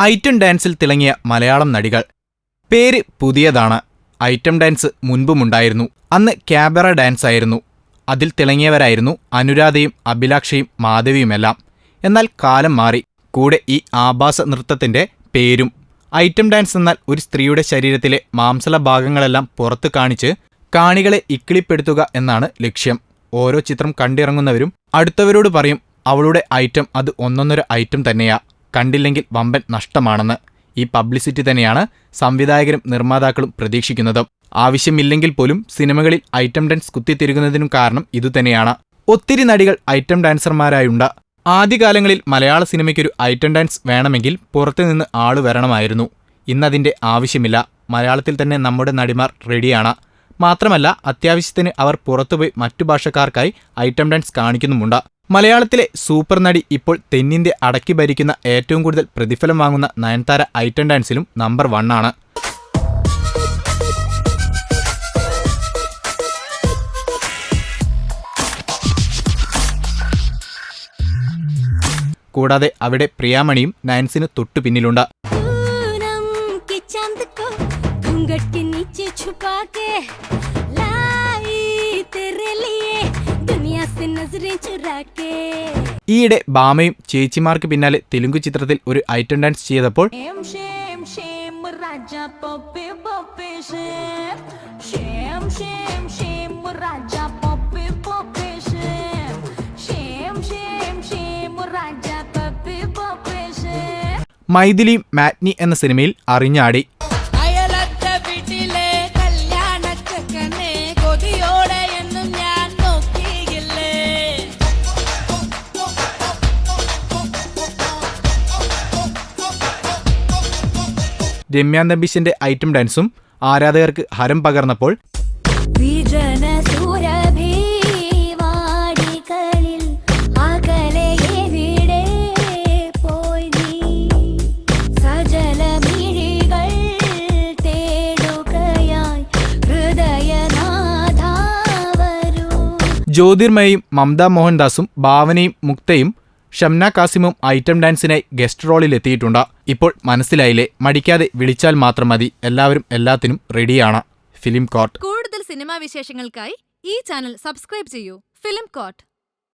Item ഡാൻസിൽ തിളങ്ങിയ മലയാളം നടികൾ. പേര് പുതിയതാണ്. ഐറ്റം ഡാൻസ് മുൻപുമുണ്ടായിരുന്നു. അന്ന് ക്യാബറ ഡാൻസ് ആയിരുന്നു അതിൽ തിളങ്ങിയവരായിരുന്നു അനുരാധയും അഭിലാക്ഷയും മാധവിയുമെല്ലാം. എന്നാൽ കാലം മാറി. കൂടെ ഈ ആഭാസ നൃത്തത്തിന്റെ പേരും. ഐറ്റം ഡാൻസ് എന്നാൽ ഒരു സ്ത്രീയുടെ ശരീരത്തിലെ മാംസള ഭാഗങ്ങളെല്ലാം പുറത്തു കാണിച്ച് കാണികളെ ഇക്കിളിപ്പെടുത്തുക എന്നാണ് ലക്ഷ്യം. ഓരോ ചിത്രം കണ്ടിറങ്ങുന്നവരും അടുത്തവരോട് പറയും അവളുടെ ഐറ്റം അത് ഒന്നൊന്നര ഐറ്റം തന്നെയാ. കണ്ടില്ലെങ്കിൽ വമ്പൻ നഷ്ടമാണെന്ന് ഈ പബ്ലിസിറ്റി തന്നെയാണ് സംവിധായകരും നിർമ്മാതാക്കളും പ്രതീക്ഷിക്കുന്നത്. ആവശ്യമില്ലെങ്കിൽ പോലും സിനിമകളിൽ ഐറ്റം ഡാൻസ് കുത്തിത്തിരുകുന്നതിനും കാരണം ഇതുതന്നെയാണ്. ഒത്തിരി നടികൾ ഐറ്റം ഡാൻസർമാരായുണ്ട്. ആദ്യകാലങ്ങളിൽ മലയാള സിനിമയ്ക്കൊരു ഐറ്റം ഡാൻസ് വേണമെങ്കിൽ പുറത്തുനിന്ന് ആൾ വരണമായിരുന്നു. ഇന്നതിന്റെ ആവശ്യമില്ല. മലയാളത്തിൽ തന്നെ നമ്മുടെ നടിമാർ റെഡിയാണ്. മാത്രമല്ല അത്യാവശ്യത്തിന് അവർ പുറത്തുപോയി മറ്റു ഭാഷക്കാർക്കായി ഐറ്റം ഡാൻസ് കാണിക്കുന്നുമുണ്ട്. മലയാളത്തിലെ സൂപ്പർ നടി ഇപ്പോൾ തെന്നിന്ത്യ അടക്കി ഭരിക്കുന്ന ഏറ്റവും കൂടുതൽ പ്രതിഫലം വാങ്ങുന്ന നയൻതാര ഐറ്റം ഡാൻസിലും നമ്പർ വൺ ആണ് കൂടാതെ അവിടെ പ്രിയാമണിയും നയൻസിന് തൊട്ടു പിന്നിലുണ്ട് पूनम के चांद को घूंघट के नीचे छुपा के लाई तेरे लिए ഈയിടെ ബാമയും ചേച്ചിമാർക്ക് പിന്നാലെ തെലുങ്ക് ചിത്രത്തിൽ ഒരു ഐറ്റം ഡാൻസ് ചെയ്തപ്പോൾ മൈഥിലിയും മാറ്റ്നി എന്ന സിനിമയിൽ അറിഞ്ഞാടി. രമ്യ നമ്പീശന്റെ ഐറ്റം ഡാൻസും ആരാധകർക്ക് ഹരം പകർന്നപ്പോൾ ജ്യോതിർമയും മമത മോഹൻദാസും ഭാവനയും മുക്തയും ഷംന കാസിമും ഐറ്റം ഡാൻസിനായി ഗസ്റ്റ് റോളിൽ എത്തിയിട്ടുണ്ട് ഇപ്പോൾ മനസ്സിലായില്ലേ മടിക്കാതെ വിളിച്ചാൽ മാത്രം മതി. എല്ലാവരും എല്ലാത്തിനും റെഡിയാണ്. Film court. കൂടുതൽ സിനിമാ വിശേഷങ്ങൾക്കായി ഈ ചാനൽ സബ്സ്ക്രൈബ് ചെയ്യൂ. Film coat